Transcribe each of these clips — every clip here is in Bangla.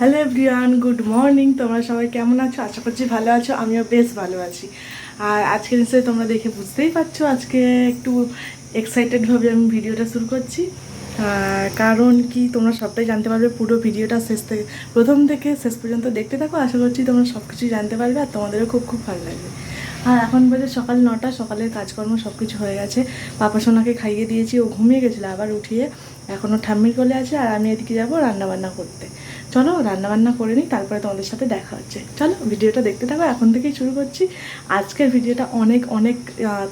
Hello everyone, good morning. তোমরা সবাই কেমন আছো? আশা করছি ভালো আছো, আমিও বেশ ভালো আছি। আর আজকে নিশ্চয়ই তোমরা দেখে বুঝতেই পারছ, আজকে একটু এক্সাইটেডভাবে আমি ভিডিওটা শুরু করছি। কারণ কি, তোমরা সবটাই জানতে পারবে, পুরো ভিডিওটা শেষ থেকে, প্রথম থেকে শেষ পর্যন্ত দেখতে থাকো। আশা করছি তোমরা সব কিছুই জানতে পারবে, আর তোমাদেরও খুব খুব ভালো লাগবে। আর এখন বাজে সকাল নটা, সকালের কাজকর্ম সব কিছু হয়ে গেছে। পাপা সোনাকে খাইয়ে দিয়েছি, ও ঘুমিয়ে গেছিল, আবার উঠিয়ে এখনও ঠাম্মির কোলে আছে আর আমি এদিকে যাব রান্নাবান্না করতে। চলো রান্নাবান্না করে নিই, তারপরে তোমাদের সাথে দেখা হচ্ছে। চলো ভিডিওটা দেখতে থাকো, এখন থেকেই শুরু করছি। আজকের ভিডিওটা অনেক অনেক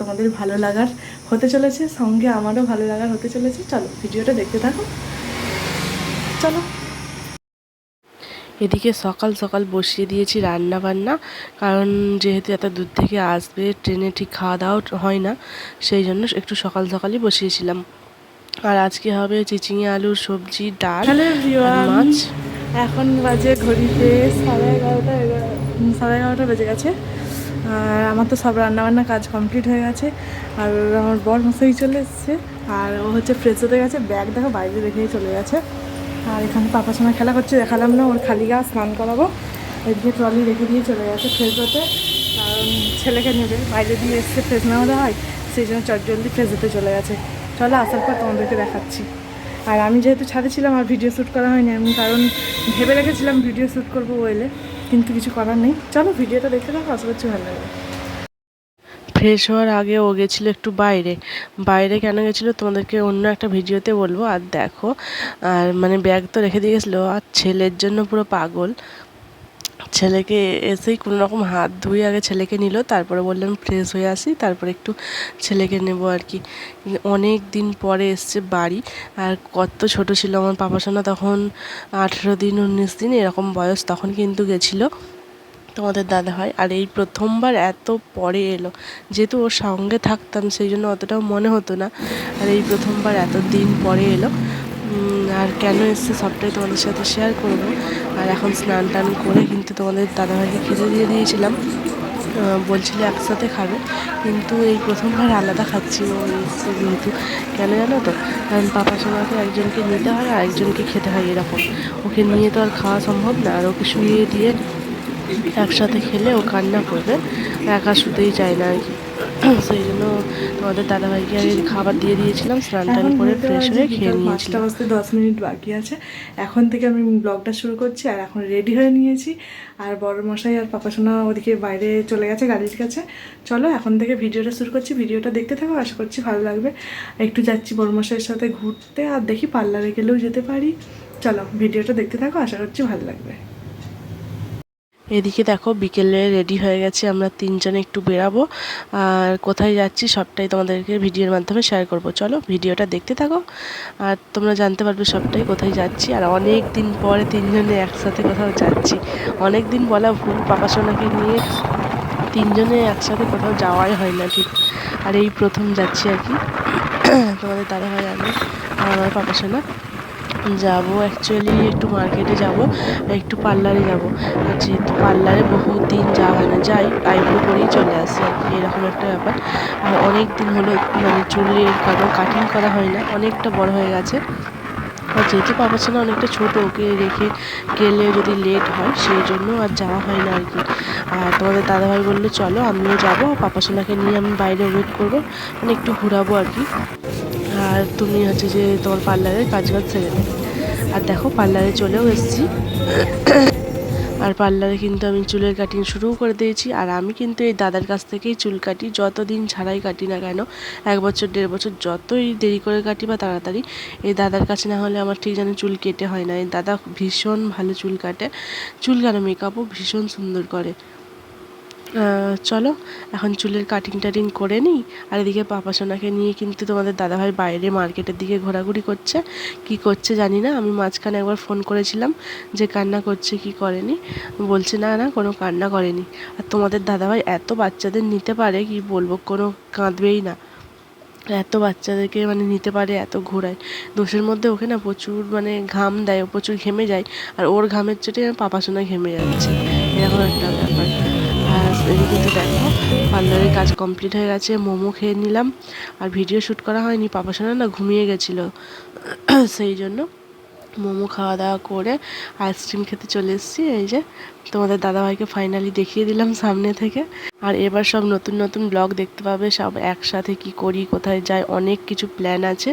তোমাদের ভালো লাগার হতে চলেছে, সঙ্গে আমারও ভালো লাগার হতে চলেছে। চলো ভিডিওটা দেখতে থাকো। চলো। এদিকে সকাল সকাল বসিয়ে দিয়েছি রান্না বান্না কারণ যেহেতু এত দূর থেকে আসবে, ট্রেনে ঠিক খাওয়া দাওয়া হয় না, সেই জন্য একটু সকাল, সকালই বসিয়েছিলাম। আর আজকে হবে চিচিঙে আলুর সবজি ডাল মাছ। এখন বাজে ঘড়িতে সাড়ে এগারোটা এগারো সাড়ে এগারোটা বেজে গেছে। আর আমার তো সব রান্নাবান্না কাজ কমপ্লিট হয়ে গেছে। আর আমার বর মশাই চলে এসছে। আর ও হচ্ছে ফ্রেশ হতে গেছে। ব্যাগ দেখো বাইরে রেখেই চলে গেছে। আর এখানে পাপার সময় খেলা করছে দেখালাম না ওর খালি গা স্নান করাবো। এদিকে ট্রলি রেখে দিয়ে চলে গেছে ফ্রেশ হতে কারণ ছেলেকে নেবে বাইরে দিয়ে এসছে ফ্রেশ না হলে হয় সেই জন্য চটজলদি ফ্রেশ হতে চলে গেছে। চলো, আসার পর তোমাদেরকে দেখাচ্ছি। আর আমি যেহেতু ছাদে ছিলাম, আর ভিডিও শ্যুট করা হয়নি, আমি কারণ ভেবে রেখেছিলাম ভিডিও শ্যুট করব বলে, কিন্তু কিছু করার নেই। চলো ভিডিওটা দেখে দেখো, আশা করছি ভালো লাগবে। ফ্রেশ হওয়ার আগে ও গেছিল একটু বাইরে। বাইরে কেন গেছিল তোমাদেরকে অন্য একটা ভিডিওতে বলব। আর দেখো, আর মানে ব্যাগ তো রেখে দিয়ে গেছিল। আর ছেলের জন্য পুরো পাগল। ছেলেকে এসেই কোনো রকম হাত ধুয়ে আগে ছেলেকে নিল, তারপরে বললাম ফ্রেশ হয়ে আসি। তারপরে একটু ছেলেকে নেব আর কি। অনেক দিন পরে এসছে বাড়ি, আর কত ছোট ছিল আমার পাপা সোনা, তখন আঠেরো দিন, উনিশ দিন, এরকম বয়স তখন কিন্তু গেছিল তোমাদের দাদা হয় আর এই প্রথমবার এত পরে এলো, যেহেতু ওর সঙ্গে থাকতাম, সেই জন্য অতটাও মনে হতো না। আর এই প্রথমবার এত দিন পরে এলো আর কেন এসছে সবটাই তোমাদের সাথে শেয়ার করব। আর এখন স্নান টান করে কিন্তু তোমাদের দাদাভাইকে খেতে দিয়ে দিয়েছিলাম। বলছিল একসাথে খাবে। কিন্তু এই প্রথমবার আলাদা খাচ্ছি যেহেতু, কেন জানো তো? কারণ পাপা সোনাকে একজনকে নিতে হয় আর একজনকে খেতে হয় এরকম। ওকে নিয়ে তো আর খাওয়া সম্ভব না। আর ওকে শুয়ে দিয়ে একসাথে খেলে ও কান্না করবে। একা শুতেই চায় না আর কি। সেই জন্য তোমাদের দাদাভাইকে আগে খাবার দিয়ে দিয়েছিলাম স্নান টান করে ফ্রেশ হয়ে খেয়ে বিকাল পাঁচটা বাজতে দশ মিনিট বাকি আছে। এখন থেকে আমি ব্লগটা শুরু করছি আর এখন রেডি হয়ে নিয়েছি। আর বড় মশাই আর পাপা সোনা ওদিকে বাইরে চলে গেছে গাড়ির কাছে। চলো এখন থেকে ভিডিওটা শুরু করছি। ভিডিওটা দেখতে থাকো আশা করছি ভালো লাগবে। একটু যাচ্ছি বড় মশাইয়ের সাথে ঘুরতে আর দেখি পার্লারে গেলেও যেতে পারি। চলো ভিডিওটা দেখতে থাকো আশা করছি ভালো লাগবে। এদিকে দেখো, বিকেলে রেডি হয়ে গেছে, আমরা তিনজনে একটু বেরাবো। আর কোথায় যাচ্ছি সবটাই তোমাদেরকে ভিডিওর মাধ্যমে শেয়ার করব। চলো ভিডিওটা দেখতে থাকো। আর তোমরা জানতে পারবে সবটাই কোথায় যাচ্ছি। আর অনেক দিন পরে তিনজনে একসাথে কোথাও যাচ্ছি। অনেক দিন বলা ভুল পাকা সোনাকে নিয়ে তিনজনে একসাথে কোথাও যাওয়াই হয় না, ঠিক? আর এই প্রথম যাচ্ছি আর কি। তোমাদের দাদা ভাই আমি আমার পাকা সোনা। যাব অ্যাকচুয়ালি একটু মার্কেটে যাব, একটু পার্লারে যাব। যেহেতু পার্লারে বহুত দিন যাওয়া হয় না, যাই আইব্রো করেই চলে আসি এরকম একটা ব্যাপার। আর অনেক দিন হলো মানে চুলের কারও কাটিং করা হয় না, অনেকটা বড় হয়ে গেছে। আর যেহেতু পাপা ছিল অনেকটা ছোটো, ওকে রেখে গেলে যদি লেট হয়, সেই জন্য আর যাওয়া হয় না আর কি। আর তোমাদের দাদাভাই বলল, চলো আমিও যাব পাপা সোনাকে নিয়ে আমি বাইরে ওয়েট করব মানে একটু ঘোরাবো আর কি। আর তুমি হচ্ছে যে তোমার পার্লারের কাজ বাজ সেরে নেবে আর দেখো, পার্লারে চলেও এসেছি। আর পার্লারে কিন্তু আমি চুলের কাটিং শুরুও করে দিয়েছি। আর আমি কিন্তু এই দাদার কাছ থেকেই চুল কাটি, যতদিন ছাড়াই কাটি না কেন, এক বছর, দেড় বছর যতই দেরি করে কাটি বা তাড়াতাড়ি, এই দাদার কাছে না হলে আমার ঠিক যেন চুল কেটে হয় না। এই দাদা ভীষণ ভালো চুল কাটে। চুল কেন মেকআপও ভীষণ সুন্দর করে। চলো, এখন চুলের কাটিং টাটিং করে নিই, আর এদিকে পাপা সোনাকে নিয়ে কিন্তু তোমাদের দাদাভাই বাইরে মার্কেটের দিকে ঘোরাঘুরি করছে। কি করছে জানি না, আমি মাঝখানে একবার ফোন করেছিলাম যে কান্না করছে, কি করেনি? বলছে, না না, কোনো কান্না করেনি। আর তোমাদের দাদাভাই এত বাচ্চাদের নিতে পারে, কি বলব, কোনো কাঁদবেই না। এত বাচ্চাদেরকে মানে নিতে পারে, এত ঘোরায়। দোষের মধ্যে ওকে না প্রচুর মানে ঘাম দেয়, প্রচুর ঘেমে যায়, আর ওর ঘামের চোটে পাপা সোনা ঘেমে যাচ্ছে। এরকম একটা ব্যাপার। এদিকে দেখো, পার্লারের কাজ কমপ্লিট হয়ে গেছে, মোমো খেয়ে নিলাম। আর ভিডিও শ্যুট করা হয়নি পাপা সোনা না ঘুমিয়ে গেছিল। সেই জন্য মোমো খাওয়া দাওয়া করে আইসক্রিম খেতে চলে এসেছি। এই যে তোমাদের দাদাভাইকে ফাইনালি দেখিয়ে দিলাম সামনে থেকে। আর এবার সব নতুন নতুন ব্লগ দেখতে পাবে, সব একসাথে কি করি, কোথায় যাই, অনেক কিছু প্ল্যান আছে।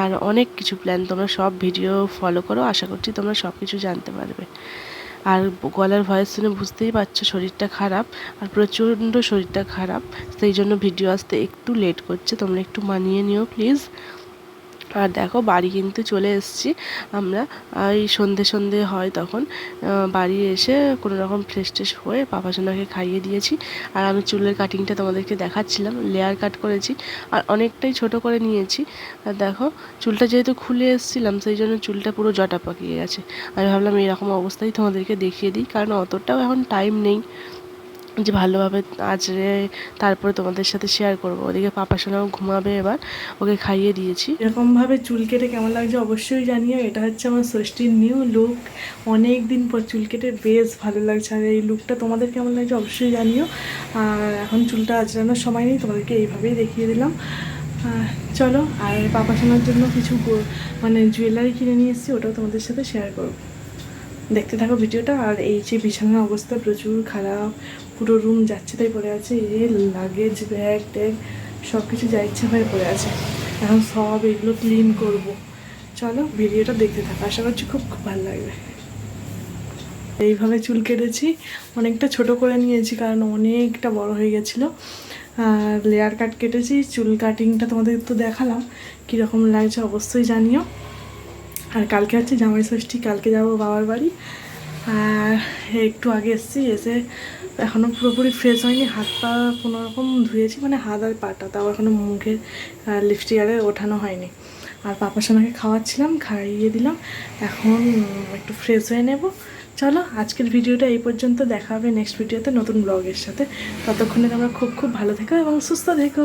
আর অনেক কিছু প্ল্যান তোমরা সব ভিডিও ফলো করো, আশা করছি তোমরা সব কিছু জানতে পারবে। আর গলার ভয়েস শুনে বুঝতেই পারছ শরীরটা খারাপ আর প্রচণ্ড শরীরটা খারাপ, সেই জন্য ভিডিও আসতে একটু লেট করছে, তোমরা একটু মানিয়ে নিও প্লিজ আর দেখো বাড়ি কিন্তু চলে এসেছি আমরা। এই সন্ধে সন্ধে হয় তখন বাড়ি এসে কোনো রকম ফ্রেশ ট্রেশ হয়ে পাপা সোনাকে খাইয়ে দিয়েছি। আর আমি চুলের কাটিংটা তোমাদেরকে দেখাচ্ছিলাম লেয়ার কাট করেছি আর অনেকটাই ছোট করে নিয়েছি। আর দেখো, চুলটা যেহেতু খুলে এসেছিলাম, সেই জন্য চুলটা পুরো জটা পাকিয়ে গেছে। আমি ভাবলাম এরকম অবস্থায় তোমাদেরকে দেখিয়ে দিই, কারণ অতটাও এখন টাইম নেই। যে ভালোভাবে আজরে তারপরে তোমাদের সাথে শেয়ার করব। ওদিকে পাপা সোনাও ঘুমাবে এবার, ওকে খাইয়ে দিয়েছি। এরকমভাবে চুল কেটে কেমন লাগছে অবশ্যই জানিও। এটা হচ্ছে আমার ষষ্ঠীর নিউ লুক অনেক দিন পর চুল কেটে বেশ ভালো লাগছে। আর এই লুকটা তোমাদের কেমন লাগছে অবশ্যই জানিও। আর এখন চুলটা আজরানোর সময় নেই, তোমাদেরকে এইভাবেই দেখিয়ে দিলাম। চলো, আর পাপা শোনার জন্য কিছু মানে জুয়েলারি কিনে নিয়ে এসেছি, ওটাও তোমাদের সাথে শেয়ার করব। দেখতে থাকো ভিডিওটা, আর এই যে বিছানার অবস্থা প্রচুর খারাপ। পুরো রুম যাচ্ছে তাই পড়ে আছে। এই লাগেজ ব্যাগ ট্যাগ সব কিছু যা ইচ্ছা হয়ে পড়ে আছে। এখন সব এগুলো ক্লিন করব। চলো ভিডিওটা দেখতে থাকো। আশা করছি খুব খুব ভালো লাগবে। এইভাবে চুল কেটেছি। অনেকটা ছোট করে নিয়েছি কারণ অনেকটা বড় হয়ে গেছিল। আর লেয়ার কাট কেটেছি। চুল কাটিংটা তোমাদের তো দেখালাম। কীরকম লাগছে অবশ্যই জানিও। আর কালকে হচ্ছে জামাই ষষ্ঠী। কালকে যাব বাবার বাড়ি। আর একটু আগে এসেছি, এসে এখনও পুরোপুরি ফ্রেশ হয়নি। হাত পা কোনো রকম ধুয়েছি মানে হাত আর পাটা, তাও এখনও মুখের লিপস্টিক আরে ওঠানো হয়নি। আর পাপার সোনাকে খাওয়াচ্ছিলাম, খাইয়ে দিলাম। এখন একটু ফ্রেশ হয়ে নেব। চলো, আজকের ভিডিওটা এই পর্যন্ত। দেখা হবে নেক্সট ভিডিওতে নতুন ব্লগের সাথে। ততক্ষণে তোমরা খুব খুব ভালো থেকো এবং সুস্থ থেকো।